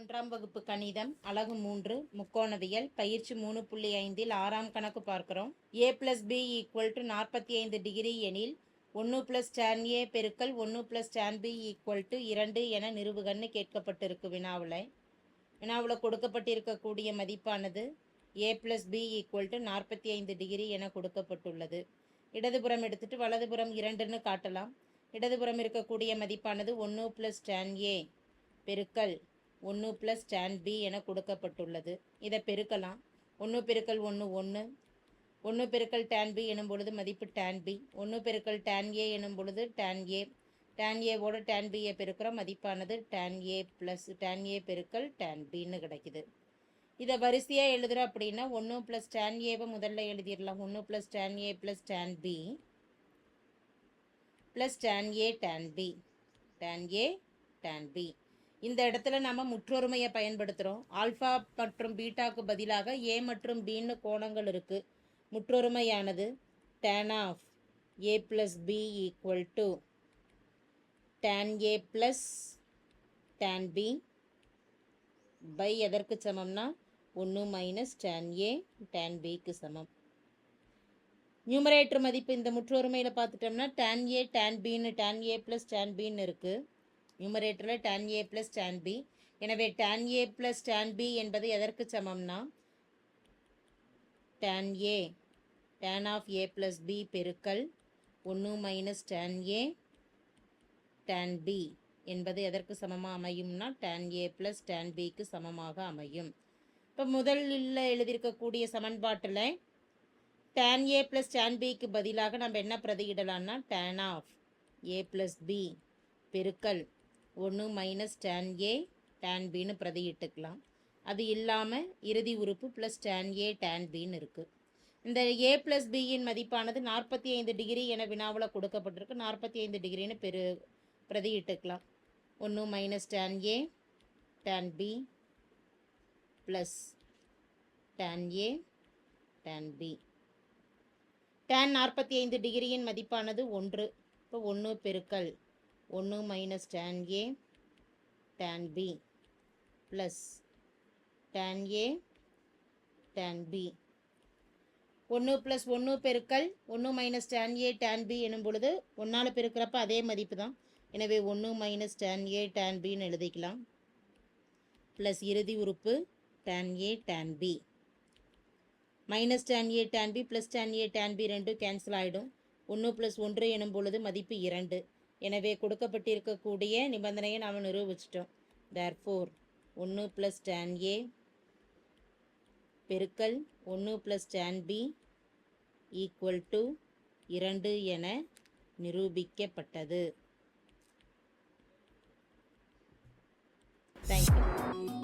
பதினொன்றாம் வகுப்பு கணிதம் அலகு மூன்று முக்கோணவியல் பயிற்சி மூணு புள்ளி ஐந்தில் ஆறாம் கணக்கு பார்க்கிறோம். A plus B equal to நாற்பத்தி ஐந்து டிகிரி எனில் ஒன்று பிளஸ் டேன் ஏ பெருக்கல் ஒன்று plus tan B equal to இரண்டு என நிறுவுகன்னு கேட்கப்பட்டிருக்கு வினாவில். வினாவில் கொடுக்கப்பட்டிருக்கக்கூடிய மதிப்பானது A plus B equal to நாற்பத்தி ஐந்து டிகிரி என கொடுக்கப்பட்டுள்ளது. இடதுபுறம் எடுத்துட்டு வலதுபுறம் இரண்டுன்னு காட்டலாம். இடதுபுறம் இருக்கக்கூடிய மதிப்பானது ஒன்று ப்ளஸ் டேன் ஏ பெருக்கல் ஒன்று ப்ளஸ் டேன் பி என கொடுக்கப்பட்டுள்ளது. இதை பெருக்கலாம். ஒன்று பெருக்கல் ஒன்று ஒன்று ஒன்று பெருக்கல் டேன் பி எனும் பொழுது மதிப்பு டேன் பி ஒன்று பெருக்கல் டேன் ஏ எனும் பொழுது டேன் ஏ டேன் ஏவோட டேன் பியை பெருக்கிற மதிப்பானது tan A plus tan A பெருக்கல் டேன் பின்னு கிடைக்குது. இதை வரிசையாக எழுதுகிறோம் அப்படின்னா ஒன்று ப்ளஸ் டேன் ஏவை முதல்ல எழுதிடலாம். ஒன்று plus tan A plus tan B plus tan A tan B tan A tan B இந்த இடத்துல நம்ம முற்றொருமையை பயன்படுத்துகிறோம் ஆல்ஃபா மற்றும் பீட்டாக்கு பதிலாக ஏ மற்றும் பின்னு கோணங்கள் இருக்குது முற்றொருமையானது tan of A plus B equal to tan A plus tan B by எதற்கு சமம்னா? ஒன்று மைனஸ் டேன் ஏ டேன் பிக்கு சமம். நியூமரேட்டர் மதிப்பு இந்த முற்றொருமையில் பார்த்துட்டோம்னா டேன் ஏ டேன் பின்னு டேன் ஏ ப்ளஸ் டேன் பின்னு இருக்குது நியூமரேட்டரில் tan A plus tan B எனவே tan A plus tan B என்பது எதற்கு சமம்னா tan A tan of A plus B பெருக்கல் ஒன்று minus tan A tan B என்பது எதற்கு சமமாக அமையும்னா டேன் ஏ ப்ளஸ் டேன் பிக்கு சமமாக அமையும். இப்போ முதலில் எழுதியிருக்கக்கூடிய சமன்பாட்டில் டேன் ஏ ப்ளஸ் டேன் பிக்கு பதிலாக நம்ம என்ன பிரதியிடலாம்னா tan of A plus B பெருக்கல் ஒன்று மைனஸ் டேன் ஏ டேன் பின்னு பிரதியிட்டுக்கலாம். அது இல்லாமல் இறுதி உறுப்பு ப்ளஸ் டேன் ஏ டேன் பின்னு இருக்குது இந்த ஏ ப்ளஸ் பியின் மதிப்பானது நாற்பத்தி ஐந்து டிகிரி என வினாவில் கொடுக்கப்பட்டிருக்கு. நாற்பத்தி ஐந்து டிகிரின்னு பெரு பிரதியிட்டுக்கலாம். ஒன்று minus tan A tan B plus tan A tan B tan நாற்பத்தி ஐந்து டிகிரியின் மதிப்பானது ஒன்று. இப்போ ஒன்று பெருக்கல். ஒன்று minus tan A tan B plus tan A tan B ஒன்று ப்ளஸ் ஒன்று பெருக்கல் ஒன்று minus tan A tan B எனும் பொழுது ஒன்றால் பெருக்கிறப்ப அதே மதிப்பு தான் எனவே ஒன்று மைனஸ் டேன் ஏ டேன் பின்னு எழுதிக்கலாம். ப்ளஸ் இறுதி உறுப்பு tan A tan B minus tan A tan B plus tan A tan B ரெண்டும் கேன்சல் ஆகிடும் ஒன்று ப்ளஸ் ஒன்று எனும் பொழுது மதிப்பு இரண்டு. எனவே கொடுக்கப்பட்டிருக்கக்கூடிய நிபந்தனையை நாம் நிரூபிச்சிட்டோம். தேர் ஃபோர் ஒன்று ப்ளஸ் டேன் ஏ பெருக்கல் ஒன்று plus tan B equal to இரண்டு என நிரூபிக்கப்பட்டது. தேங்க்யூ